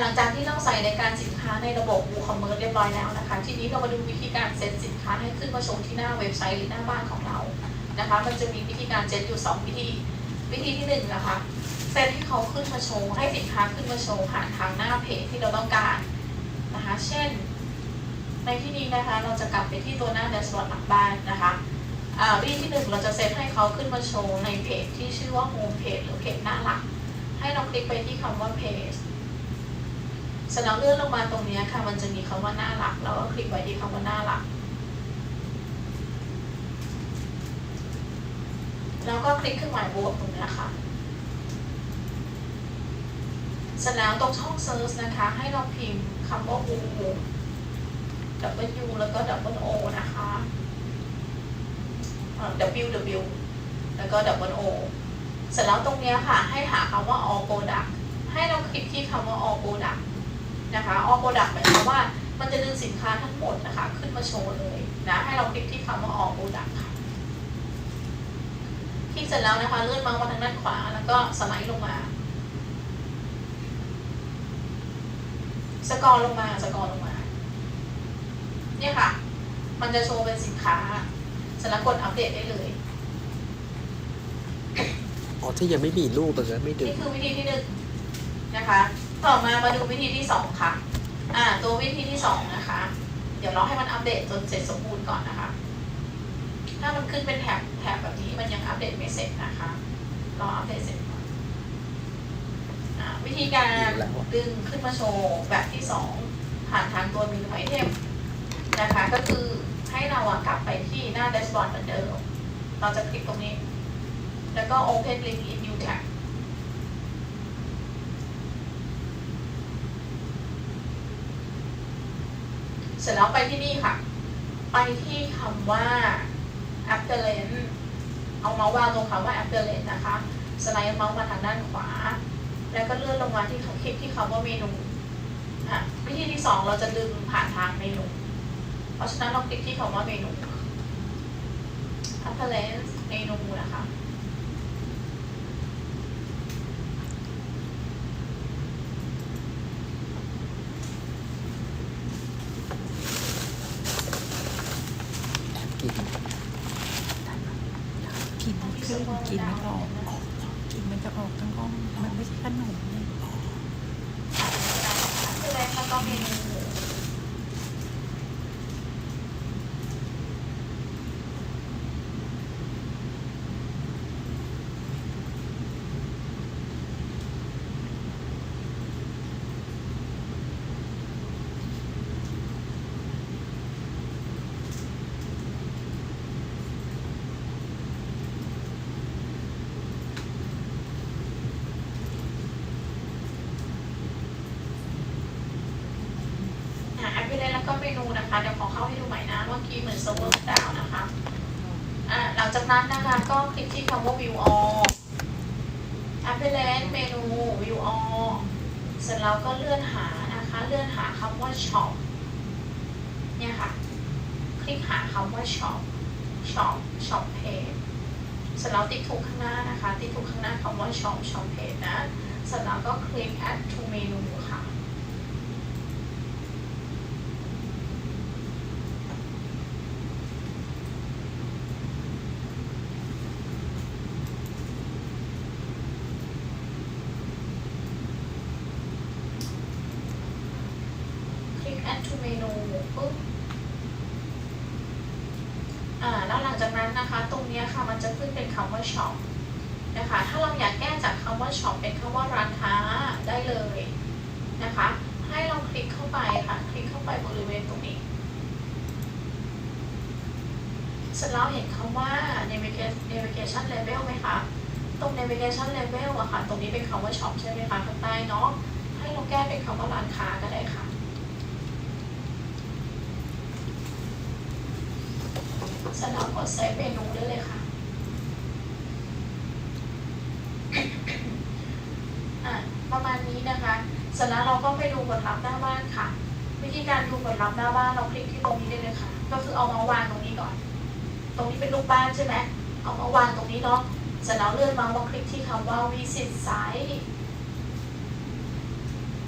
หลังจากที่เราใส่ในการสินค้าในระบบ WooCommerce เรียบร้อยแล้วนะคะ ทีนี้เรามาดูวิธีการเซตสินค้าให้ขึ้นมาโชว์ที่หน้าเว็บไซต์หรือหน้าบ้านของเรานะคะ มันจะมีวิธีการเซตอยู่สองวิธี วิธีที่หนึ่งนะคะเซตให้เขาขึ้นมาโชว์ให้สินค้าขึ้นมาโชว์ผ่านทางหน้าเพจที่เราต้องการนะคะ เช่น ในที่นี้นะคะเราจะกลับไปที่ตัวหน้าแดชบอร์ดหลังบ้านนะคะวิธีที่หนึ่งเราจะเซตให้เขาขึ้นมาโชว์ในเพจที่ชื่อว่าโฮมเพจหรือเพจหน้าหลักให้เราคลิกไปที่คำว่าเพจ เสร็จแล้วเลื่อนลงมาตรงนี้ค่ะมันจะมีคำว่าน้าหลักเราก็คลิกไว้ที่คำว่าน้าหลัก แล้วก็คลิกเครื่องหมายบวกตรงนี้ค่ะเสร็จแล้วตรงช่อง search นะคะ ให้เราพิมพ์คำว่า w W แล้วก็ W O นะคะเอ่อ W W แล้วก็ W O เสร็จแล้วตรงนี้ค่ะ ให้หาคำว่า all product ให้เราคลิกที่คำว่า all product นะคะ all product หมายความว่ามันจะดึงสินค้าทั้งหมดนะคะ ขึ้นมาโชว์เลยนะ ให้เราคลิกที่คำว่า all product ค่ะ คลิกเสร็จแล้วนะคะเลื่อนเมาส์มาทางด้านขวาแล้วก็สไลด์ลงมา สกอร์ลงมาสกอร์ลงมา เนี่ยค่ะ มันจะโชว์เป็นสินค้าเสร็จแล้วกดอัปเดตได้เลยอ๋อที่ยังไม่มีรูปเลยไม่ดึงนี่คือวิธีที่หนึ่งนะคะ ต่อมามาดูวิธีที่สองค่ะ อ่า ตัววิธีที่สองนะคะ เดี๋ยวเราให้มันอัปเดตจนเสร็จสมบูรณ์ก่อนนะคะ ถ้ามันขึ้นเป็นแถบแถบแบบนี้มันยังอัปเดตไม่เสร็จนะคะ รออัปเดตเสร็จก่อนอ่าวิธีการดึงขึ้นมาโชว์แบบที่สองผ่านทางตัวเมนูไอเทมนะคะ ก็คือให้เราอะกลับไปที่หน้าแดชบอร์ดเหมือนเดิม เราจะคลิกตรงนี้ แล้วก็ Open Link in New Tab เสร็จแล้วไปที่นี่ค่ะ ไปที่คำว่า a p p e l a n เอาเมาส์วางตรงคำว่า a p p e l a n นะคะ สไลด์เมาส์มาทางด้านขวา แล้วก็เลื่อนลงมาที่คลิกที่คำว่าเมนูวิธีที่สองเราจะดึงผ่านทางเมนู เพราะฉะนั้นเราคลิกที่คำว่าเมนู a p p e l a n เมนูนะคะ แอบกิน กิน ครื่องกินไม่ออกกินมันจะออกทั้งห้องมันไม่ใช่ขนมเลย คืออะไรคะก็เมนูอ่ะแอปพลิเคชันแล้วก็เมนูนะคะ เดี๋ยวขอเข้าให้ดูใหม่นะเมื่อกี้เหมือนเซิร์ฟเวอร์ดาวนะคะอะหลังจากนั้นนะคะก็คลิกที่คำว่า view all แอปพลิเคชันเมนู view all เสร็จแล้วก็เลื่อนหานะคะ เลื่อนหาคำว่า shop เนี่ยค่ะ คลิกหาคำว่า shop shop shop page เสร็จแล้วติ๊กถูกข้างหน้านะคะ ติ๊กถูกข้างหน้าคำว่า shop shop page นะ เสร็จแล้วก็คลิก add to menu ค่ะ ค ลิก add to menu ปุ๊บอ่าแล้วหลังจากนั้นนะคะ ตรงนี้ค่ะมันจะขึ้นเป็นคำว่า shop นะคะ ถ้าเราอยากแก้จากคำว่า shop เป็นคำว่าร้านค้าได้เลยนะคะ ให้เราคลิกเข้าไปค่ะ คลิกเข้าไปบริเวณตรงนี้เสร็จแล้วเห็นคำว่า navigation navigation level ไหมคะ ตรง navigation level อะค่ะ ตรงนี้เป็นคำว่า shop ใช่ไหมคะข้างใต้เนาะ ให้เราแก้เป็นคำว่าร้านค้าก็ได้ค่ะ เสร็จแล้วกดเซฟเมนูได้เลยค่ะอะประมาณนี้นะคะเสร็จแล้วเราก็ไปดูผลลัพธ์หน้าบ้านค่ะ วิธีการดูผลลัพธ์หน้าบ้านเราคลิกที่ตรงนี้ได้เลยค่ะ ก็คือเอามาวางตรงนี้ก่อน ตรงนี้เป็นรูปบ้านใช่ไหมเอามาวางตรงนี้เนาะเสร็จแล้วเลื่อนมาว่าคลิกที่คำว่า visit site